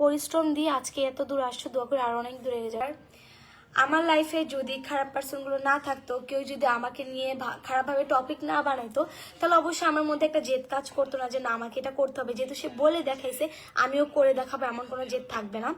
পরিশ্রম দিয়ে আজকে এত দূর আসছো, দোয়া করে আরও অনেক দূরে যাওয়ার আমার লাইফে যদি খারাপ পার্সনগুলো না থাকতো, কেউ যদি আমাকে নিয়ে খারাপভাবে টপিক না বানাইতো, তাহলে অবশ্যই আমার মধ্যে একটা জেদ কাজ করতো না যে, না, আমাকে এটা করতে হবে। যেহেতু সে বলে দেখাইছে, আমিও করে দেখাবো, এমন কোনো জেদ থাকবে না।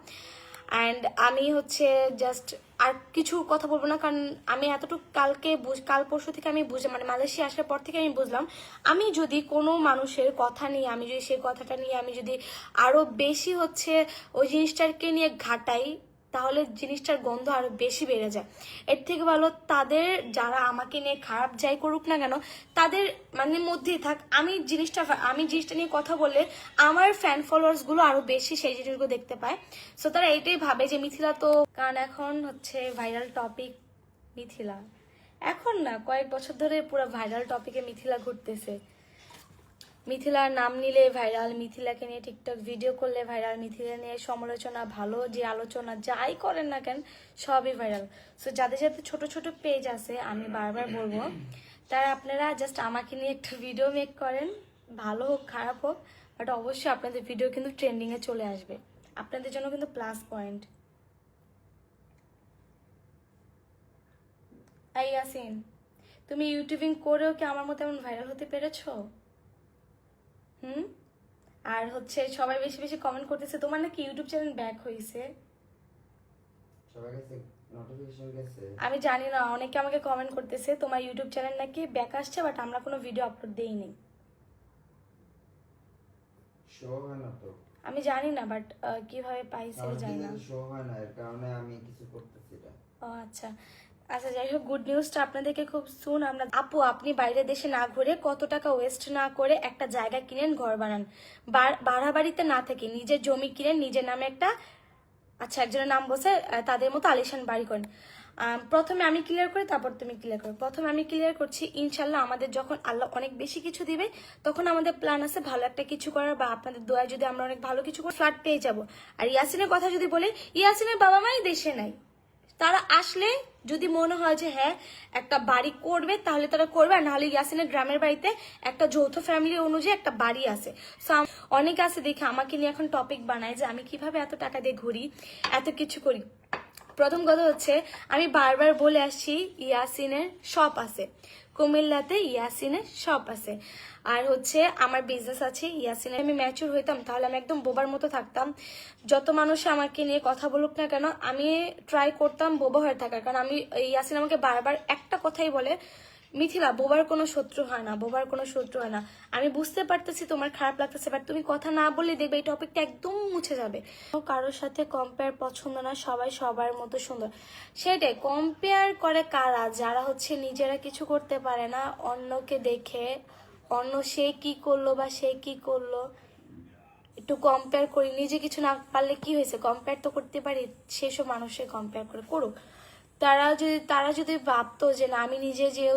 অ্যান্ড আমি হচ্ছে জাস্ট আর কিছু কথা বলব না, কারণ আমি এতটুকু কালকে বুঝ- কাল পরশু থেকে আমি বুঝলাম মানে মালয়েশিয়া আসার পর থেকে আমি বুঝলাম, আমি যদি কোনো মানুষের কথা নিয়ে, আমি যদি সেই কথাটা নিয়ে, আমি যদি আরও বেশি হচ্ছে ওই জিনিসটাকে নিয়ে ঘাটাই তাহলে জিনিসটার গন্ধ আরও বেশি বেড়ে যায়। এর থেকে ভালো তাদের যারা আমাকে নিয়ে খারাপ যাই করুক না কেন, তাদের মানে মধ্যেই থাক। আমি জিনিসটা আমি জিনিসটা নিয়ে কথা বললে আমার ফ্যান ফলোয়ার্সগুলো আরও বেশি সেই জিনিসগুলো দেখতে পায়। সো তারা এটাই ভাবে যে মিথিলা তো, কারণ এখন হচ্ছে ভাইরাল টপিক মিথিলা। এখন না, কয়েক বছর ধরে পুরো ভাইরাল টপিকে মিথিলা ঘুরতেছে। মিথিলার নাম নিলে ভাইরাল, মিথিলাকে নিয়ে টিকটক ভিডিও করলে ভাইরাল, মিথিলা নিয়ে সমালোচনা, ভালো যে আলোচনা যাই করেন না কেন, সবই ভাইরাল। সো যাদের সাথে ছোট ছোট পেজ আছে, আমি বারবার বলব, তারা আপনারা জাস্ট আমাকে নিয়ে একটা ভিডিও মেক করেন, ভালো হোক, খারাপ হোক বাট অবশ্যই আপনাদের ভিডিও কিন্তু ট্রেন্ডিংয়ে চলে আসবে। আপনাদের জন্য কিন্তু প্লাস পয়েন্ট ইয়াসিন, তুমি ইউটিউবিং করেও কি আমার মতো এমন ভাইরাল হতে পেরেছ? হুম? আর হচ্ছে সবাই বেশি বেশি কমেন্ট করতেছে তোমার নাকি ইউটিউব চ্যানেল ব্যাক হয়েছে আমি জানি না অনেকে আমাকে কমেন্ট করতেছে তোমার ইউটিউব চ্যানেল নাকি ব্যাক আসছে বাট আমরা কোনো ভিডিও আপলোড দেইনি শো হয় না তো। আমি জানি না বাট কীভাবে পাইছে জানি না। শো হয় না এর কারণে আমি কিছু করতেছি না। ও আচ্ছা। আচ্ছা যাই হোক গুড নিউজটা আপনাদেরকে খুব সুন আমরা আপু, আপনি বাইরের দেশে না ঘুরে কত টাকা ওয়েস্ট না করে একটা জায়গা কিনেন, ঘর বানান। বার- ভাড়া বাড়িতে না থেকে নিজের জমি কিনেন, নিজের নামে একটা আচ্ছা একজনের নাম বসে তাদের মতো আলিশান বাড়ি করেন। প্রথমে আমি ক্লিয়ার করি, তারপর তুমি ক্লিয়ার করো। প্রথমে আমি ক্লিয়ার করছি ইনশাল্লাহ আমাদের যখন আল্লাহ অনেক বেশি কিছু দিবে, তখন আমাদের প্ল্যান আছে ভালো একটা কিছু করার বা আপনাদের দোয়া যদি আমরা অনেক ভালো কিছু করি ফ্ল্যাট পেয়ে যাব। আর ইয়াসিনের কথা যদি বলি, ইয়াসিনের বাবা মাই দেশে নাই। তারা আসলে যদি মনে হয় যে হ্যাঁ একটা বাড়ি করবে, তাহলে তারা করবে। আর নাহলে ইয়াসিনের গ্রামের বাড়িতে একটা যৌথ ফ্যামিলি অনুযায়ী একটা বাড়ি আছে। সো অনেকে আছে দেখে আমাকে নিয়ে এখন টপিক বানায় যে, আমি কীভাবে এত টাকা দিয়ে ঘুরি, এত কিছু করি। প্রথম কথা হচ্ছে, আমি বারবার বলে আসছি, ইয়াসিনের শপ আছে। কুমিল্লাতে ইয়াসিনের শপ আছে। আর হচ্ছে, আমার বিজনেস আছে ইয়াসিনে আমি ম্যাচুর হইতাম, তাহলে আমি একদম বোবার মতো থাকতাম। যত মানুষ আমাকে নিয়ে কথা বলুক না কেন, আমি ট্রাই করতাম বোবা হয়ে থাকার। কারণ আমি, ইয়াসিন আমাকে বারবার একটা কথাই বলে মিথিলা, বোবার কোনো শত্রু হয় না, বোবার কোনো শত্রু হয় না। আমি বুঝতে পারতেছি তোমার খারাপ লাগতেছে বাট তুমি কথা না বলে দেখবে এই টপিকটা একদম মুছে যাবে। কারোর সাথে কম্পেয়ার পছন্দ না, সবাই সবার মতো সুন্দর। সেটাই কম্পেয়ার করে কারা? যারা হচ্ছে নিজেরা কিছু করতে পারে না, অন্যকে দেখে, অন্য সে কি করল বা সে কি করল। একটু কম্পেয়ার করি, নিজে কিছু না পারলে কি হয়েছে? কম্পেয়ার তো করতে পারি, সেসব মানুষের কম্পেয়ার করে করুক। তারা যদি তারা যদি ভাবতো যে না আমি নিজে যেও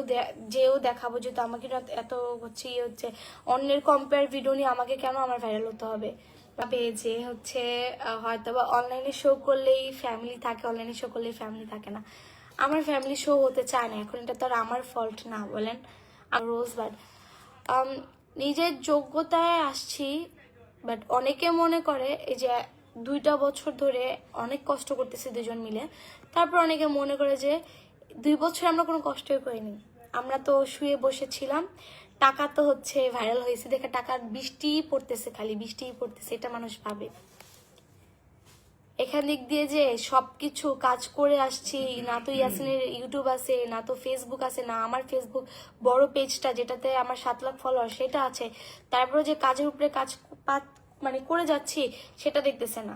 যেও দেখাবো যেহেতু আমাকে এত হচ্ছে ইয়ে হচ্ছে অন্যের কম্পেয়ার ভিডিও নিয়ে আমাকে কেন আমার ভাইরাল হতে হবে? ভাবে যে হচ্ছে হয়তো বা অনলাইনে শো করলেই ফ্যামিলি থাকে অনলাইনে শো করলেই ফ্যামিলি থাকে না। আমার ফ্যামিলি শো হতে চায় না এখন এটা তো আর আমার ফল্ট না বলেন? রোজবার আম, নিজের যোগ্যতায় আসছি বাট অনেকে মনে করে এই যে দুইটা বছর ধরে অনেক কষ্ট করতেছি দুজন মিলে। তারপর অনেকে মনে করে যে, দুই বছর আমরা কোনো কষ্টই করিনি। আমরা তো শুয়ে বসেছিলাম টাকা তো হচ্ছে ভাইরাল হয়েছে। দেখে টাকার বৃষ্টি পড়তেছে খালি, বৃষ্টি পড়তেছে, এটা মানুষ ভাবে। এখান দিক দিয়ে যে সব কিছু কাজ করে আসছি, না তো ইয়াসিনের ইউটিউব আছে, না তো ফেসবুক আছে, না আমার ফেসবুক বড় পেজটা যেটাতে আমার সাত লাখ ফলোয়ার সেটা আছে। তারপরে যে কাজের উপরে কাজ মানে করে যাচ্ছি সেটা দেখতেছে না।